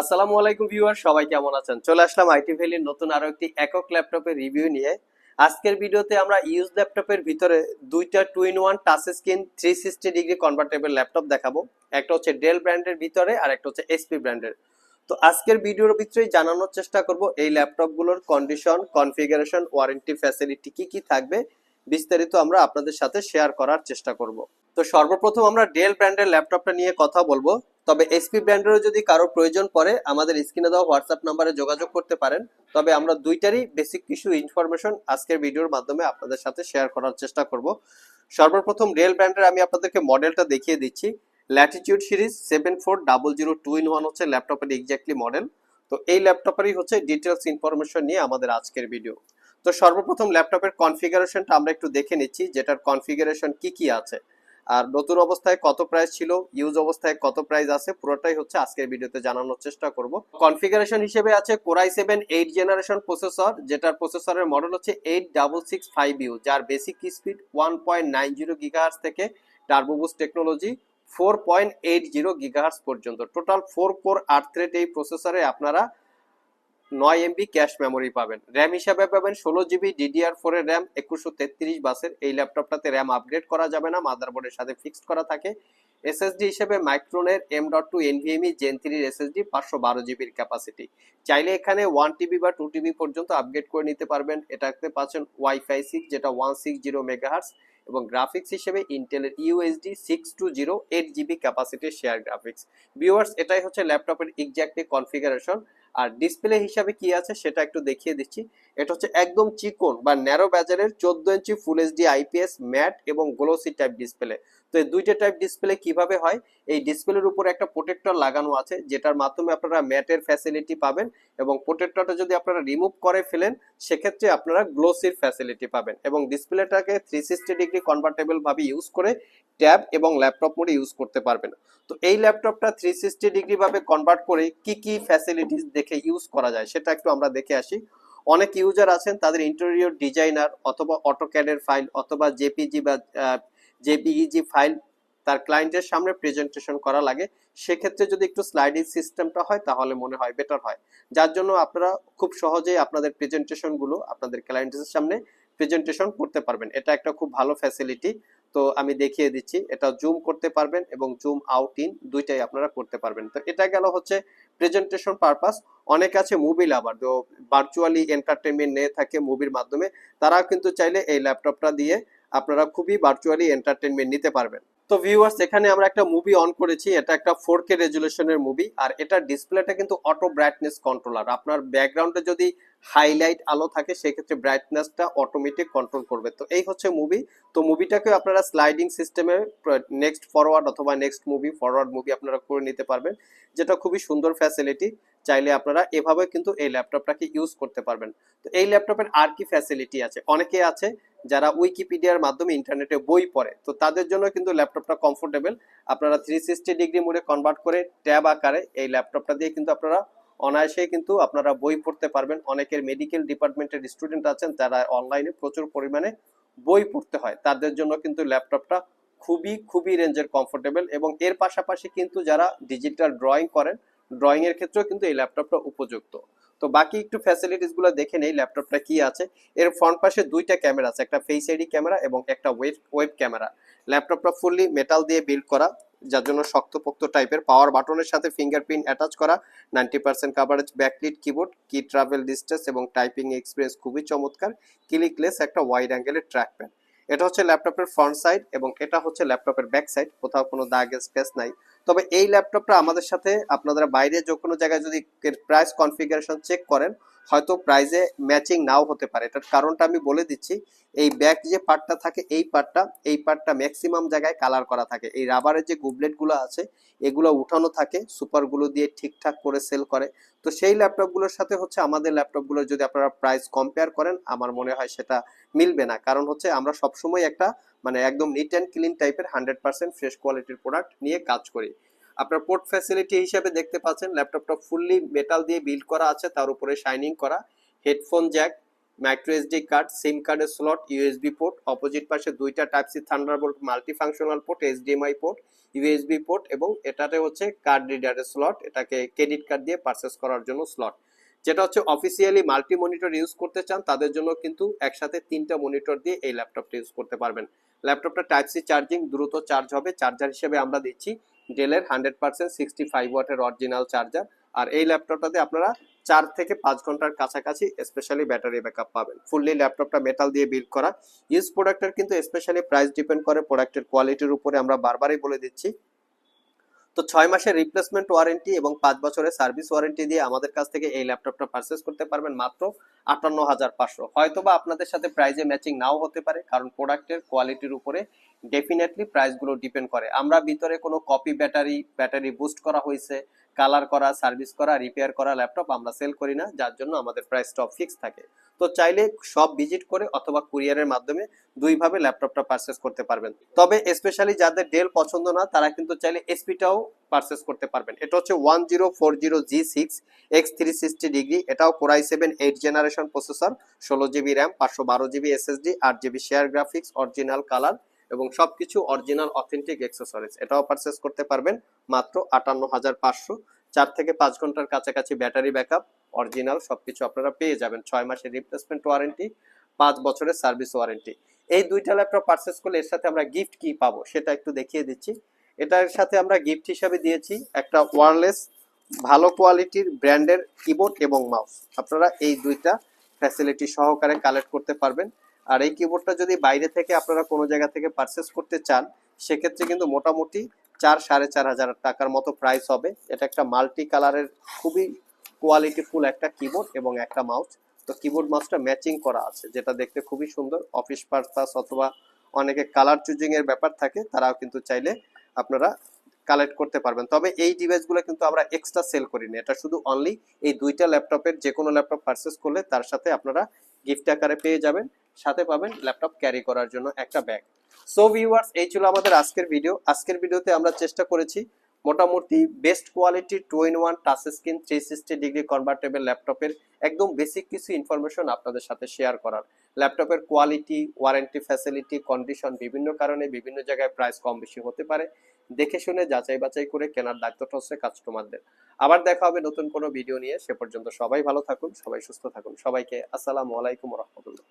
আসসালামু আলাইকুম ভিউয়ার, সবাই কেমন আছেন? চলে আসলাম আইটি ভ্যালির নতুন আরও একটি একক ল্যাপটপের রিভিউ নিয়ে। আজকের ভিডিওতে আমরা ইউজ ল্যাপটপের ভিতরে দুইটা two in one touch screen three sixty degree convertible laptop দেখাবো। একটা হচ্ছে ডেল ব্র্যান্ডের ভিতরে আর একটা হচ্ছে এসপি ব্র্যান্ডের তো আজকের ভিডিওর ভিতরেই জানানোর চেষ্টা করব এই ল্যাপটপগুলোর কন্ডিশন কনফিগারেশন ওয়ারেন্টি ফ্যাসিলিটি কি কি থাকবে। বিস্তারিত আমরা আপনাদের সাথে শেয়ার করার চেষ্টা করব। তো সর্বপ্রথম আমরা ডেল ব্র্যান্ডের ল্যাপটপটা নিয়ে কথা বলব। তবে এসপি ব্র্যান্ডেরও যদি কারও প্রয়োজন পড়ে, আমাদের স্ক্রিনে দেওয়া হোয়াটসঅ্যাপ নাম্বারে যোগাযোগ করতে পারেন। তবে আমরা দুইটারই বেসিক কিছু ইনফরমেশন আজকের ভিডিওর মাধ্যমে আপনাদের সাথে শেয়ার করার চেষ্টা করব। সর্বপ্রথম রিয়েল ব্র্যান্ডের আমি আপনাদেরকে মডেলটা দেখিয়ে দিচ্ছি। Latitude series seven four double zero two in one হচ্ছে ল্যাপটপের এক্স্যাক্টলি মডেল তো এই ল্যাপটপেরই হচ্ছে ডিটেলস ইনফরমেশন নিয়ে আমাদের আজকের ভিডিও তো সর্বপ্রথম ল্যাপটপের কনফিগারেশনটা আমরা একটু দেখে নিচ্ছি, যেটার কনফিগারেশন কি কি আছে। আর নতুন অবস্থায় কত প্রাইস ছিল ইউজ অবস্থায় কত প্রাইস আছে, পুরোটাই হচ্ছে আজকের ভিডিওতে জানানোর চেষ্টা করব। কনফিগারেশন হিসেবে আছে core i seven eight generation processor যেটার প্রসেসরের মডেল হচ্ছে eight double six five U যার basic speed one point nine zero gigahertz থেকে turbo boost technology four point eight zero gigahertz পর্যন্ত। টোটাল ফোর কোর আট thread এই প্রসেসরে আপনারা নয় এমবি ক্যাশ মেমোরি পাবেন। র্যাম হিসাবে পাবেন ষোলো জিবি ডিডিআর ফোর এর র্যাম একুশশো তেত্রিশ বাসের। এই ল্যাপটপটাতে র্যাম আপগ্রেড করা যাবে না মাদারবোর্ডের সাথে ফিক্সড করা থাকে। এসএসডি হিসেবে মাইক্রোনের M dot two NVMe gen থ্রির এসএসডি পাঁচশো বারো জিবির ক্যাপাসিটি চাইলে এখানে ওয়ান টিবি বা টু টিবি পর্যন্ত আপগ্রেড করে নিতে পারবেন। এটাতে পাচ্ছেন ওয়াইফাই সিক্স যেটা ওয়ান সিক্স জিরো মেগাহার্স এবং গ্রাফিক্স হিসেবে ইন্টেলের UHD six two zero eight GB ক্যাপাসিটির share graphics viewers এটাই হচ্ছে ল্যাপটপের এক্স্যাক্টলি কনফিগারেশন আর ডিসপ্লে হিসাবে কি আছে সেটা একটু দেখিয়ে দিচ্ছি। এটা হচ্ছে একদম চিকন বা ন্যারো ব্যাজারের চোদ্দ inch full HD IPS matte এবং গ্লোসি টাইপ ডিসপ্লে তো এই দুইটা টাইপ ডিসপ্লে কীভাবে হয়? এই ডিসপ্লের উপর একটা প্রোটেক্টর লাগানো আছে, যেটার মাধ্যমে আপনারা ম্যাটের ফ্যাসিলিটি পাবেন এবং প্রোটেক্টরটা যদি আপনারা রিমুভ করে ফেলেন, সেক্ষেত্রে আপনারা গ্লোসির ফ্যাসিলিটি পাবেন এবং ডিসপ্লেটাকে থ্রি সিক্সটি ডিগ্রি কনভার্টেবল ভাবে ইউজ করে ট্যাব এবং ল্যাপটপ মোডে ইউজ করতে পারবেন। তো এই ল্যাপটপটা থ্রি সিক্সটি ডিগ্রি ভাবে কনভার্ট করে কি কি ফ্যাসিলিটিস দেখে ইউজ করা যায়, সেটা একটু আমরা দেখে আসি। অনেক ইউজার আছেন, তাদের ইন্টেরিয়র ডিজাইনার অথবা অটোক্যাডের ফাইল অথবা জেপিজি বা জেপিইজি ফাইল তার ক্লায়েন্টের সামনে প্রেজেন্টেশন করা লাগে। সেক্ষেত্রে যদি একটু স্লাইডিং সিস্টেমটা হয়, তাহলে মনে হয় বেটার হয়। যার জন্য আপনারা খুব সহজেই আপনাদের প্রেজেন্টেশনগুলো আপনাদের ক্লায়েন্টের সামনে প্রেজেন্টেশন করতে পারবেন। এটা একটা খুব ভালো ফ্যাসিলিটি তো আমি দেখিয়ে দিচ্ছি, এটা জুম করতে পারবেন এবং জুম আউট ইন দুইটাই আপনারা করতে পারবেন। তো এটা গেল হচ্ছে প্রেজেন্টেশন পারপাস অনেক আছে মুভি লাভার তো ভার্চুয়ালি এন্টারটেনমেন্ট নিয়ে থাকে মুভির মাধ্যমে তারা কিন্তু চাইলে এই ল্যাপটপটা দিয়ে আপনারা খুবই ভার্চুয়ালি এন্টারটেনমেন্ট নিতে পারবেন। তো ভিউয়ার্স এখানে আমরা একটা মুভি অন করেছি। এটা একটা ফোর কে রেজুলেশনের মুভি আর এটা ডিসপ্লেটা কিন্তু অটো ব্রাইটনেস কন্ট্রোলার আপনার ব্যাকগ্রাউন্ডে যদি হাইলাইট আলো থাকে, সেক্ষেত্রে ব্রাইটনেসটা অটোমেটিক কন্ট্রোল করবে। তো এই হচ্ছে মুভি তো মুভিটাকে আপনারা স্লাইডিং সিস্টেমে নেক্সট ফরওয়ার্ড অথবা নেক্সট মুভি ফরওয়ার্ড মুভি আপনারা করে নিতে পারবেন। যেটা খুবই সুন্দর ফ্যাসিলিটি চাইলে আপনারা এভাবে কিন্তু এই ল্যাপটপটাকে ইউজ করতে পারবেন। তো এই ল্যাপটপের আর কি ফ্যাসিলিটি আছে? অনেকে আছে যারা উইকিপিডিয়ার মাধ্যমে ইন্টারনেটে বই পড়ে, তো তাদের জন্য কিন্তু ল্যাপটপটা কমফোর্টেবল আপনারা থ্রি সিক্সটি ডিগ্রি মোডে কনভার্ট করে ট্যাব আকারে এই ল্যাপটপটা দিয়ে কিন্তু আপনারা অনায়াসে কিন্তু আপনারা বই পড়তে পারবেন। অনেকের মেডিকেল ডিপার্টমেন্টের স্টুডেন্ট আছেন যারা অনলাইনে প্রচুর পরিমাণে বই পড়তে হয়। তাদের জন্য কিন্তু ল্যাপটপটা খুবই খুবই রেঞ্জের কমফোর্টেবল এবং এর পাশাপাশি কিন্তু যারা ডিজিটাল ড্রয়িং করেন ড্রয়িং এর ক্ষেত্রেও কিন্তু এই ল্যাপটপটা উপযুক্ত। তো বাকি একটু ফ্যাসিলিটিসগুলো দেখে নেই ল্যাপটপটা কি আছে। এর ফ্রন্ট পাশে দুইটা ক্যামেরা আছে, একটা ফেস আইডি ক্যামেরা এবং একটা ওয়েব ওয়েব ক্যামেরা ল্যাপটপটা ফুললি মেটাল দিয়ে বিল্ড করা, যার জন্য শক্তপোক্ত টাইপের পাওয়ার বাটনের সাথে ফিঙ্গারপ্রিন্ট অ্যাটাচ করা ninety percent coverage backlit keyboard key travel distance এবং টাইপিং এক্সপিরিয়েন্স খুবই চমৎকার। ক্লিকলেস একটা ওয়াইড অ্যাঙ্গেলের ট্র্যাক প্যাড এটা হচ্ছে ল্যাপটপের ফ্রন্ট সাইড এবং এটা হচ্ছে ল্যাপটপের ব্যাক সাইড কোথাও কোনো দাগ স্পেস নাই। তবে এই ল্যাপটপটা আমাদের সাথে আপনারা বাইরে যে কোনো জায়গায় যদি প্রাইস কনফিগারেশন চেক করেন, হয়তো প্রাইজে ম্যাচিং নাও হতে পারে। এটার কারণটা আমি বলে দিচ্ছি, এই ব্যাক যে পার্টটা থাকে, এই পার্টটা এই পার্টটা ম্যাক্সিমাম জায়গায় কালার করা থাকে। এই রাবারের যে গুবলেটগুলো আছে, এগুলো উঠানো থাকে সুপারগুলো দিয়ে ঠিকঠাক করে সেল করে। তো সেই ল্যাপটপগুলোর সাথে হচ্ছে আমাদের ল্যাপটপগুলোর যদি আপনারা প্রাইস কম্পেয়ার করেন, আমার মনে হয় সেটা মিলবে না। কারণ হচ্ছে আমরা সবসময় একটা মানে একদম নিট অ্যান্ড ক্লিন টাইপের হান্ড্রেড পার্সেন্ট ফ্রেশ কোয়ালিটির প্রোডাক্ট নিয়ে কাজ করি। আপনার পোর্ট ফ্যাসিলিটি হিসেবে দেখতে পাচ্ছেন ল্যাপটপটা ফুললি মেটাল দিয়ে বিল্ড করা আছে, তার উপরে শাইনিং করা। Headphone jack micro SD card SIM কার্ডের স্লট ইউএসবি পোর্ট অপোজিট পাশে দুইটা type C thunderbolt multi functional port HDMI port USB port এবং এটাতে হচ্ছে কার্ড রিডারের স্লট এটাকে ক্রেডিট কার্ড দিয়ে পারচেস করার জন্য স্লট যেটা হচ্ছে অফিসিয়ালি মাল্টি মনিটর ইউজ করতে চান, তাদের জন্য কিন্তু একসাথে তিনটা মনিটর দিয়ে এই ল্যাপটপটা ইউজ করতে পারবেন। ল্যাপটপটা টাইপ সি চার্জিং দ্রুত চার্জ হবে। চার্জার হিসেবে আমরা দিচ্ছি ডেলের হান্ড্রেড পার্সেন্ট সিক্সটি ফাইভ ওয়াটের অরিজিনাল চার্জার আর এই ল্যাপটপটাতে আপনারা চার থেকে পাঁচ ঘণ্টার কাছাকাছি স্পেশালি ব্যাটারি ব্যাকআপ পাবেন। ফুললি ল্যাপটপটা মেটাল দিয়ে বিল্ড করা। ইউজ প্রোডাক্টের কিন্তু স্পেশালি প্রাইস ডিপেন্ড করে প্রোডাক্টের কোয়ালিটির উপরে আমরা বারবারই বলে দিচ্ছি। তো ছয় মাসের রিপ্লেসমেন্ট ওয়ারেন্টি এবং পাঁচ বছরের সার্ভিস ওয়ারেন্টি দিয়ে আমাদের কাছ থেকে এই ল্যাপটপটা পারচেস করতে পারবেন মাত্র আটান্ন হাজার পাঁচশো। হয়তোবা আপনাদের সাথে প্রাইজে ম্যাচিং নাও হতে পারে, কারণ প্রোডাক্টের কোয়ালিটির উপরে ডেফিনেটলি প্রাইসগুলো ডিপেন্ড করে। আমরা ভিতরে কোনো কপি ব্যাটারি ব্যাটারি বুস্ট করা হয়েছে কালার করা সার্ভিস করা রিপেয়ার করা ল্যাপটপ আমরা সেল করি না, যার জন্য আমাদের প্রাইসটা ফিক্স থাকে। তো চাইলে সব ভিজিট করে অথবা কুরিয়ারের মাধ্যমে দুইভাবে ল্যাপটপটা পারচেস করতে পারবেন। তবে স্পেশালি যাদের ডেল পছন্দ না, তারা কিন্তু চাইলে এসপিটাও পারচেস করতে পারবেন। এটা হচ্ছে one zero four zero G six X three sixty degree এটাও core i seven eight generation processor ষোলো জিবি র্যাম পাঁচশো বারো জিবি এসএসডি আট GB share graphics original colour এবং সবকিছু অরিজিনাল অথেন্টিক এক্সেসরিজ এটাও পারচেস করতে পারবেন মাত্র আটান্ন হাজার পাঁচশো। চার থেকে পাঁচ ঘণ্টার কাছাকাছি ব্যাটারি ব্যাকআপ অরিজিনাল সবকিছু আপনারা পেয়ে যাবেন। ছয় মাসের রিপ্লেসমেন্ট ওয়ারেন্টি পাঁচ বছরের সার্ভিস ওয়ারেন্টি এই দুইটা ল্যাপটপ পারচেস করলে এর সাথে আমরা গিফট কি পাবো সেটা একটু দেখিয়ে দিচ্ছি। এটার সাথে আমরা গিফট হিসাবে দিয়েছি একটা ওয়ারলেস ভালো কোয়ালিটির ব্র্যান্ডের কিবোর্ড এবং মাউস আপনারা এই দুইটা ফ্যাসিলিটি সহকারে কালেক্ট করতে পারবেন। আর এই কিবোর্ডটা যদি বাইরে থেকে আপনারা কোনো জায়গা থেকে পারচেস করতে চান, সেক্ষেত্রে কিন্তু মোটামুটি চার সাড়ে চার হাজার টাকার মতো প্রাইস হবে। এটা একটা মাল্টি কালারের খুবই কোয়ালিটিফুল একটা কিবোর্ড এবং একটা মাউস তো কিবোর্ড মাউসটা ম্যাচিং করা আছে, যেটা দেখতে খুবই সুন্দর। অফিস পারপাস অথবা অনেকে কালার চুজিং এর ব্যাপার থাকে, তারাও কিন্তু চাইলে আপনারা কালেক্ট করতে পারবেন। তবে এই ডিভাইসগুলো কিন্তু আমরা এক্সট্রা সেল করি না এটা শুধু অনলি এই দুইটা ল্যাপটপের যে কোনো ল্যাপটপ পারচেস করলে তার সাথে আপনারা গিফট আকারে পেয়ে যাবেন। সাথে পাবেন ল্যাপটপ ক্যারি করার জন্য একটা ব্যাগ সো ভিউয়ার্স এই ছিল আমাদের আজকের ভিডিও আজকের ভিডিওতে আমরা চেষ্টা করেছি মোটামুটি বেস্ট কোয়ালিটির two in one touch screen three sixty degree convertible ল্যাপটপের একদম বেসিক কিছু ইনফরমেশন আপনাদের সাথে শেয়ার করার। ল্যাপটপের কোয়ালিটি ওয়ারেন্টি ফ্যাসিলিটি কন্ডিশন বিভিন্ন কারণে বিভিন্ন জায়গায় প্রাইস কম বেশি হতে পারে। দেখে শুনে যাচাই বাছাই করে কেনার দায়িত্বটা হচ্ছে কাস্টমারদের আবার দেখা হবে নতুন কোনো ভিডিও নিয়ে। সে পর্যন্ত সবাই ভালো থাকুন, সবাই সুস্থ থাকুন। সবাইকে আসসালামু আলাইকুম রহমতুল্লাহ।